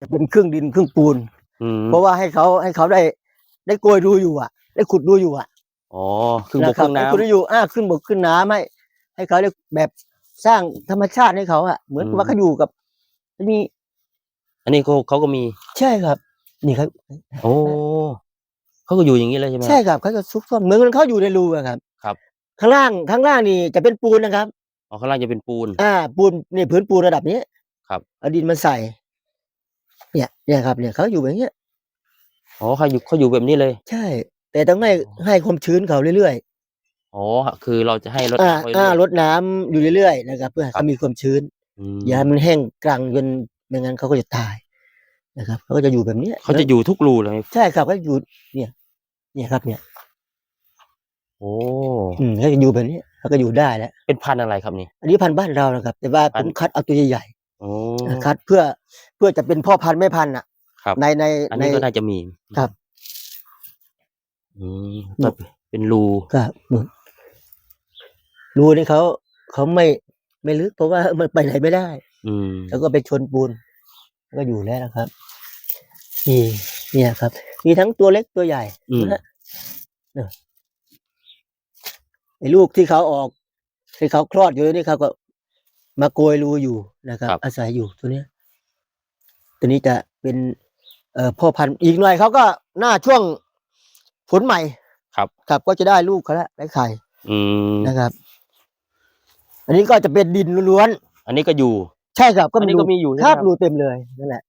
จะเป็นครึ่งดินครึ่งปูน อืมเพราะว่าให้เขาให้เขาได้ ได้โกยดูอยู่อะ ได้ขุดดูอยู่อะอ๋อครึ่งบกครึ่งให้น้ำขุดดูอยู่อ่าขึ้นบกขึ้นน้ำให้ให้เขาได้แบบสร้างธรรมชาติให้เขาอะเหมือนกับว่าเขาอยู่กับมีอันนี้เขาเขาก็มี ใช่ครับ นี่ครับ โอ้เขาก็อยู่อย่างนี้เลยใช่ไหม ใช่ครับเขาจะซุกซ่อนเหมือนเขาอยู่ในรูอะครับครับ ข้างล่างข้างล่างนี่จะเป็นปูนนะครับ อ๋อข้างล่างจะเป็นปูน อ่า ปูนนี่พื้นปูนระดับนี้ครับ เอาดินมาใส่ เนี่ยเนี่ยครับเนี่ยเขาอยู่อย่างเงี้ยอ๋อเขาอยู่เขาอยู่แบบนี้เลย ใช่ แต่ต้องให้ให้ความชื้นเขาเรื่อยอ๋อคือเราจะให้รดๆอ่าน้ำไว้อ่าเรื่อยลดน้ำอยู่เรื่อยๆนะครับ เพื่อให้ครัเขาบมีความชื้นอืมอย่าให้มันแห้งกรังจนไม่งั้นเขาก็จะตายนะครับเขาก็จะอยู่แบบเนี้ยเขาจะอยู่ทุกรูเลยใช่ครับเขาจะอยู่เนี่ย เนี่ยครับ เนี่ยโอ้อืมเขาจะอยู่แบบนี้เขาก็อยู่ได้แล้วเป็นพันธุ์อะไรครับนี่อันนี้พันธุ์บ้านเรานะครับ แต่ว่าพัผนธุ์มคัดเอาตัวใหญ่ โอ้ๆคัดเพื่อเพื่อจะเป็นพ่อพันธุ์แม่พันธุ์อะครับในในอันในนี้ก็น่าจะมี ครับอืมก็เป็นรูครับนู่นรูนี่เขาเขาไม่ไม่ลึกเพราะว่ามันไปไหนไม่ได้ อืมแล้วก็ไปชนปูนแล้วก็อยู่แล้วนะครับนี่เนี่ยครับ มีทั้งตัวเล็กตัวใหญ่อืมนะฮะเนี่ยไอ้ลูกที่เขาออกที่เขาคลอดอยู่นี่เขาก็ มาโกยรูอยู่นะครับ อาศัยอยู่ตัวเนี้ยตัวนี้จะเป็น เอ่อพ่อพันธุ์อีกหน่อยเขาก็หน้าช่วงฝนใหม่ครับ ครับก็จะได้ลูกเขาแล้วได้ไข่อืมนะครับ อันนี้ก็จะเป็นดินล้วนอันนี้ก็อยู่ ๆใช่ครับก็อันนี้ก็มีอยู่คใช่ไหมรับครับรูเต็มเลยนั่นแหละ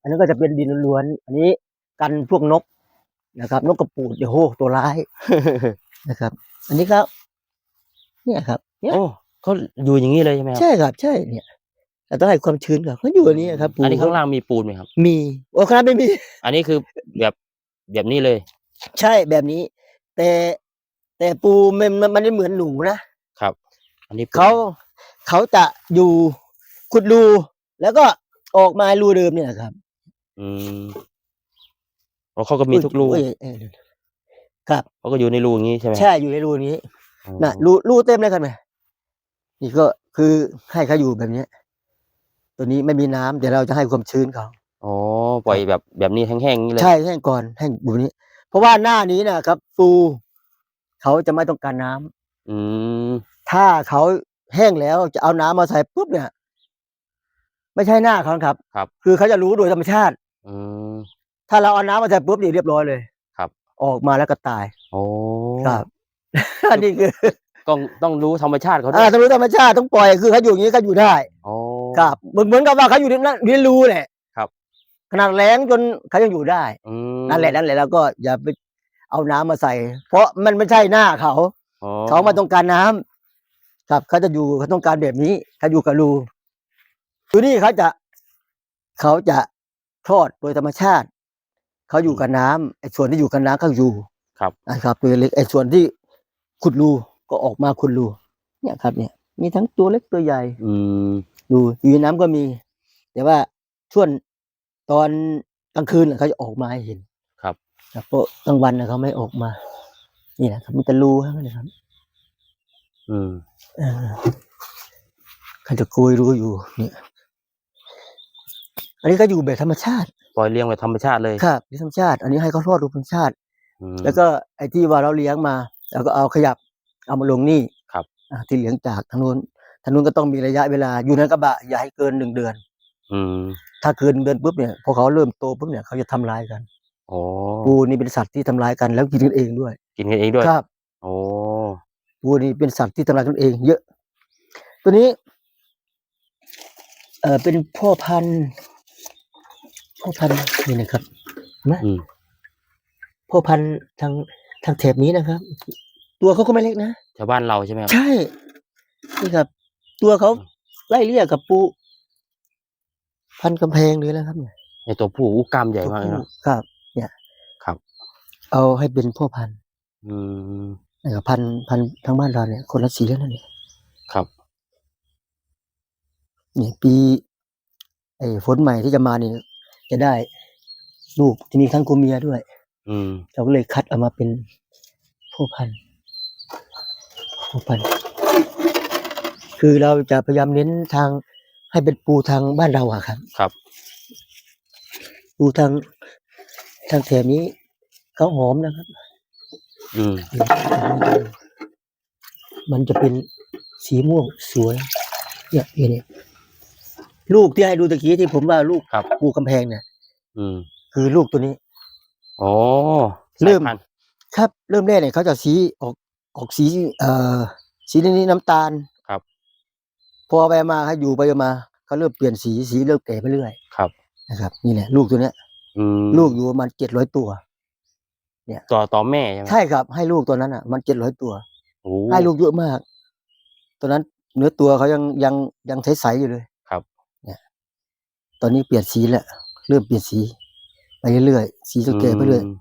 อันนี้นก็จะเป็นดินล้วนๆอันนี้กันพวกนกนะครับ นกกระปูดเดี๋ยวโหตัวร้ายนะครับ อันนี้ก็เนี่ยครับ เนี่ย โอ้ เขาอยู่อย่างนี้เลยใช่ไหมครับใช่ครับ ใช่เนี่ยแต่ต้องให้ความชื้นครับเขาอยู่อันนี้ครับปูอันนี้ข้างล่างมีปูนไหมครับ มีโอ้ครับไม่มี อันนี้คือแบบแบบนี้เลย ใช่แบบนี้ แต่แต่ปูมันมันมันไม่เหมือนหนูนะครับ อันนี้ปูนเขาเขาจะอยู่ขุดรูแล้วก็ออกมารูเดิมเนี่ยครับ อืมอ๋อเขาก็มีทุกรูเอ้ยเอ้ยครับเขาก็อยู่ในรูอย่างนี้ใช่ไหมใช่อยู่ในรูนี้อ๋อน่ะรูรูเต็มเลยครับเนี่ย นี่ก็คือให้เขาอยู่แบบเนี้ย ตัวนี้ไม่มีน้ำเดี๋ยวเราจะให้ความชื้นเขาอ๋อปล่อยแบบแบบนี้แห้งๆนี่เลยใช่แห้งก่อนแห้งแบบนี้ เพราะว่าหน้านี้นะครับปูเขาจะไม่ต้องการน้ำอืมถ้าเขาแห้งแล้วจะเอาน้ำมาใส่ปุ๊บเนี่ย ไม่ใช่หน้าเขาครับครับ คือเขาจะรู้โดยธรรมชาติ อืม ถ้าเราเอาน้ำมาใส่ปุ๊บนี่เรียบร้อยเลยครับ ออกมาแล้วก็ตายโอ้ ครับ อันนี้คือ ต้องต้องรู้ธรรมชาติเขาด้อ่าวยต้องรู้ธรรมชาติต้องปล่อยคือเขาอยู่อย่างนี้เขาอยู่ได้โอ้ครับเหมือนเหมือนกับว่าเขาอยู่ในนั้นเรียนรู้แหละครับ ขนาดแรงจนเขายังอยู่ได้ อืมนั่นแหละนั่นแหละแล้วก็อย่าไปเอาน้ำมาใส่ เพราะมันไม่ใช่หน้าเขา อ๋อเขามาต้องการน้ำครับเขาจะอยู่เขาต้องการแบบนี้เขาอยู่กับรูตัวนี้เขาจะเขาจะทอดโดยธรรมชาติ เขาอยู่กับน้ำไอ้ส่วนที่อยู่กับน้ำเขาอยู่ครับ นะครับตัวเล็กไอ้ส่วนที่ขุดรู ก็ออกมาขุดรูเนี่ยครับ เนี่ย มีทั้งตัวเล็กตัวใหญ่ อืมดูอยู่ในน้ำก็มี แต่ว่าช่วงตอนกลางคืนน่ะเขาจะออกมาให้เห็นครับ ครับเพราะกลางวันนะเขาไม่ออกมา นี่นะครับมีแต่รูเท่านั้นนะครับอืมเออเขาจะโกยรูอยู่เนี่ยอันนี้ก็อยู่แบบธรรมชาติ ปล่อยเลี้ยงแบบธรรมชาติเลยครับธรรมชาติ อันนี้ให้เขาทอดรูปธรรมชาติ อืมแล้วก็ไอ้ที่ว่าเราเลี้ยงมาเราก็เอาขยับ เอามาลงนี่ครับอ่าที่เลี้ยงจากทางนู้นทางนู้นก็ต้องมีระยะเวลาอยู่ในกระบะอย่าให้เกินหนึ่งเดือน อืมถ้าเกินเดือนปุ๊บเนี่ยพอเขาเริ่มโตปุ๊บเนี่ยเขาจะทำร้ายกันโอ้ปูนี่เป็นสัตว์ที่ทำร้ายกันแล้วกินกันเองด้วย กินกันเองด้วยครับโอ้ปูนี่เป็นสัตว์ที่ทำร้ายกันเอง เยอะ ตัวนี้ เอ่อเป็นพ่อพันธุ์พ่อพันธุ์นี่นะครับเห็นไหมอืมพ่อพันธุ์ทางทางแถบนี้นะครับ ตัวเขาก็ไม่เล็กนะชาวบ้านเราใช่ไหมครับ ใช่ นี่ครับ ตัวเขาไล่เลี่ยกับปู พันกำแพงเลยแล้วครับเนี่ยในตัวผู้อู้กล้ามใหญ่มากเลยเนอะ ครับ เนี่ยครับ เอาให้เป็นพ่อพันธุ์อืม นะครับพันธุ์พันธุ์ทางบ้านเราเนี่ย คนละสีแล้วนั่นเนี่ยครับนี่ปี ไอ้ฝนใหม่ที่จะมาเนี่ยจะได้ลูกจะมีทั้งกูเมียด้วย อืม เราก็เลยคัดเอามาเป็นพ่อพันธุ์ พ่อพันธุ์คือเราจะพยายามเน้นทางให้เป็นปูทางบ้านเราอะครับ ครับดูทางทางแถบนี้เขาหอมนะครับ อืม มันจะเป็นสีม่วงสวย เนี่ยเนี่ยเนี่ยลูกที่ให้ดูตะกี้ที่ผมว่าลูกครับ ปูกำแพงเนี่ย อืมคือลูกตัวนี้ อ๋อเริ่ม สายพันธุ์ครับ เริ่มแรกเนี่ยเขาจะสีออก ออกสีเอ่อสีนี้น้ำตาลครับ พอไปมาเขาอยู่ไปมาเขาเริ่มเปลี่ยนสีสีเริ่มแก่ไปเรื่อยครับนะครับ นี่แหละลูกตัวเนี้ย อืมลูกอยู่ประมาณเจ็ดร้อยตัว ต่อต่อแม่ใช่ไหมใช่ครับ ให้ลูกตัวนั้นอะ มันเจ็ดร้อยตัว โอ้ ให้ลูกเยอะมาก ตอนนั้นเนื้อตัวเขายังยังยังใสๆอยู่เลยครับ เนี่ยตอนนี้เปลี่ยนสีแล้วเริ่มเปลี่ยนสีไปเรื่อยๆสีจะแก่ไปเรื่อยอืม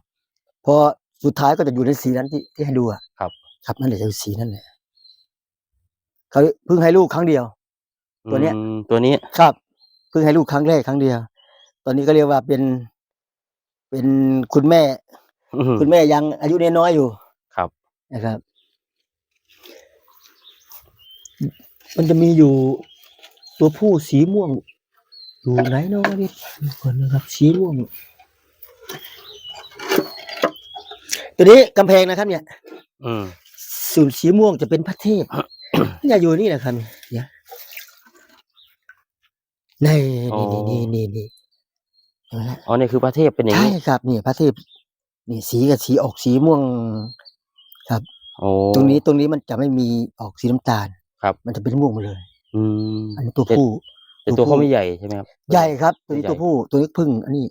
พอสุดท้ายก็จะอยู่ในสีนั้นที่ที่ให้ดูอะครับ ครับนั่นแหละจะสีนั่นแหละเขาเพิ่งให้ลูกครั้งเดียว ตัวเนี้ยอืมตัวนี้ครับเพิ่งให้ลูกครั้งแรกครั้งเดียว ตอนนี้ก็เรียกว่าเป็น เป็นคุณแม่ อืมคุณแม่ยังอายุน้อยๆอยู่ครับ นะครับ มันจะมีอยู่ตัวผู้สีม่วง อยู่ไหนเนาะนี่ดูก่อนนะครับ สีม่วง ตัวนี้กำแพงนะครับ เนี่ย อืม สูตรสีม่วงจะเป็นพระเทพเนี่ยอยู่นี่นะครับเนี่ยนี่นี่นี่นี่นี่เห็นไหมฮะอ๋อนี่คือประเทศเป็นอย่างใช่นี้ครับนี่พระเทพนี่สีกับสีออกสีม่วง ครับโอ้ตรงนี้ตรงนี้มันจะไม่มีออกสีน้ำตาล ครับ มันจะเป็นม่วงหมาเลย อืมอันนี้ตัวผู้แต่ตัวเขาไม่ใหญ่ใช่ไหมครับ ใหญ่ครับ ตัวนี้ใหญ่ตัวผู้ตัวนี้พึ่ง อันนี้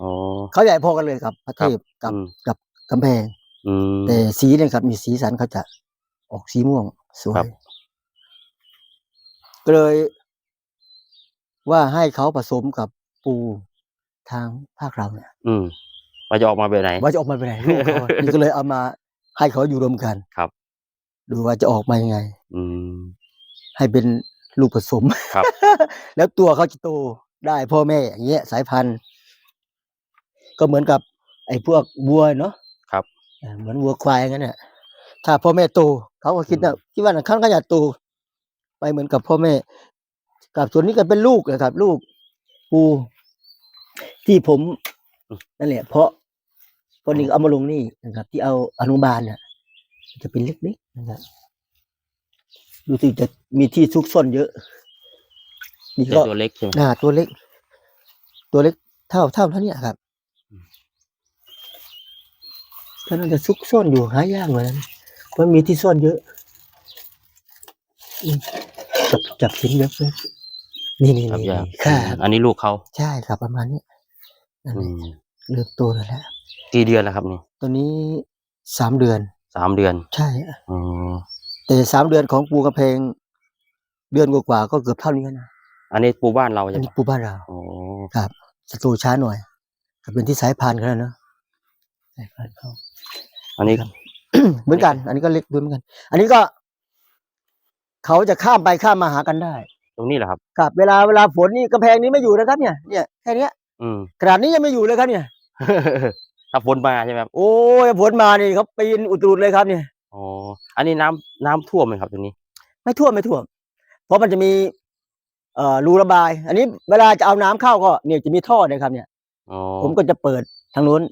อ๋อเขาใหญ่พอกันเลยครับ พระเทพกับอืมกับกำแพงอืมแต่สีเนี่ยครับ มีสีสันเขาจะ ออกสีม่วงสวครัยบก็เลย ว่าให้เขาผสมกับปูทางภาคเราเนี่ย อืมว่าจะออกมาแบบไหน ว่าจะออกมาเป็นไงลูกเขาอะนี่ก็เลยเอามาให้เขาอยู่รวมกันครับ ดูว่าจะออกมายังไง อืม ให้เป็นลูกผสมครับ แล้วตัวเขาจะโตได้พ่อแม่อย่างเงี้ยสายพันธุ์ ก็เหมือนกับ ไอ้พวกวัวเนาะครับอ่าเหมือนวัวควายงั้นน่ะถ้าพ่อแม่โต เขาก็คิดว่าคิดว่าขั้นเขาจะโตไปเหมือนกับพ่อแม่กับส่วนนี้ก็เป็นลูกนะครับ ลูกปูที่ผมนั่นแหละ เพราะคนนี้ก็เอามาลงนี่นะครับ ที่เอาอนุบาลเนี่ยจะเป็นเล็กๆนะครับดูสิจะมีที่ซุกซ่อนเยอะนี่แต่ก็ตัวเล็กใช่ไหมหน้าตัวเล็ก ตัวเล็กเท่าเท่าเท่าเนี้ยครับก็น่าจะซุกซ่อนอยู่หายากเหมือนกัน เพราะมีที่ซ่อนเยอะอืมจับจับชิ้นเยอะเลยนี่นี่ครับนี่ยากค่ะอันนี้ลูกเขาใช่ครับประมาณนี้นั่นอืแหละมเริ่มโตแล้วแหละกี่เดือนแล้วครับนี่ตัวนี้สามเดือน สามเดือนใช่อ๋อแต่สามเดือนของปูกระเพง เดือนกว่าๆก็เกือบเท่านี้นะอันนี้ปูบ้านเราอัใช่นไหมนี้ปูบ้านเราอ๋อครับจะโตช้าหน่อยก็เป็นที่สายพันธุ์เขาแล้วเนอะสายพันธุ์เขา อันนี้ครับ เหมือนกัน อันนี้ก็เล็กด้วยเหมือนกัน อันนี้ก็ เขาจะข้ามไปข้ามมาหากันได้ ตรงนี้แหละครับ ครับ เวลาเวลาฝนนี่กำแพงนี้ไม่อยู่นะครับ เนี่ย เนี่ยแค่เนี้ยอืมขนาดนี้ยังไม่อยู่เลยครับเนี่ย ถ้าฝนมาใช่ไหมครับโอ้ยฝนมานี่เขาปีนอุดรูดเลยครับเนี่ย อ๋ออันนี้น้ำน้ำท่วมไหมครับตรงนี้ ไม่ท่วมไม่ท่วม เพราะมันจะมี เอ่อรูระบาย อันนี้เวลาจะเอาน้ำเข้าก็เนี่ยจะมีท่อเนะครับเนี่ย อ๋อผมก็จะเปิดทางนู้น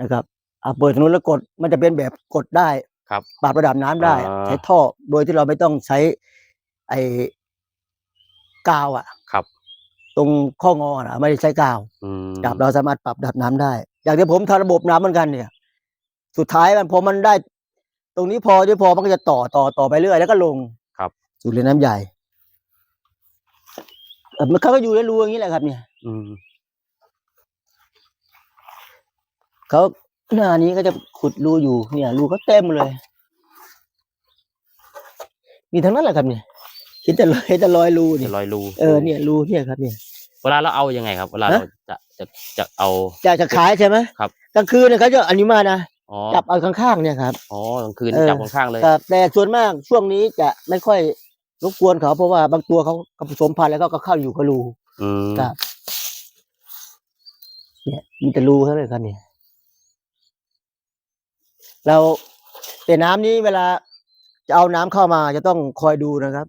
นะครับเอาเปิดทางนู้นแล้วกดมันจะเป็นแบบกดได้ครับปรับระดับน้ำได้ อ่า ใช้ท่อโดยที่เราไม่ต้องใช้ไอ้กาวอะครับ ตรงข้องอนะไม่ได้ใช้กาว อืมครับเราสามารถปรับระดับน้ำได้ อย่างที่ผมทำระบบน้ำเหมือนกันเนี่ย สุดท้ายมันพอมันได้ ตรงนี้พอที่พอมันก็จะต่อต่อต่อไปเรื่อยแล้วก็ลงครับ สู่เรือน้ำใหญ่เออมันเขาก็อยู่ในรูอย่างนี้แหละครับ เนี่ยอืมเขา หน้านี้ก็จะขุดรูอยู่เนี่ยรูเขาเต็มเลย มีทั้งนั้นแหละครับเนี่ยเห็นแต่รอยเห็นแต่รอยรูนี่จะลอยรูเออเนี่ยรูเนี่ยครับเนี่ย เวลาเราเอายังไงครับ เวลาฮะ เราจะจะจะเอาจะจะขายใช่ไหมครับ กลางคืนเนี่ยเขาจะอันนี้มานะอ๋อจับเอาข้างๆเนี่ยครับ อ๋อกลางคืนเออ จับข้างๆเลยครับแต่ส่วนมากช่วงนี้จะไม่ค่อยรบกวนเขาเพราะว่าบางตัวเขาก็ผสมพันธุ์แล้วก็เข้าอยู่กับรู อืมครับ เนี่ยมีแต่รูเท่านั้นเลยครับเนี่ย เราแต่น้ำนี้เวลาจะเอาน้ำเข้ามาจะต้องคอยดูนะครับ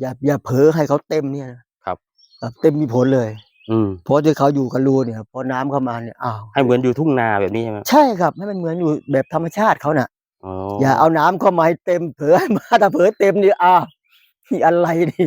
อย่าอย่าเผลอให้เขาเต็มเนี่ยนะครับครับเต็มมีผลเลย อืมเพราะที่เขาอยู่กับรูเนี่ยพอน้ำเข้ามาเนี่ยอ้าวให้เหมือนอยู่ทุ่งนาแบบนี้ใช่ไหมใช่ครับให้มันเหมือนอยู่แบบธรรมชาติเขาน่ะอ๋ออย่าเอาน้ำเข้ามาให้เต็มเผลอให้มาถ้าเผลอเต็มนี่อ้าวนี่อะไรนี่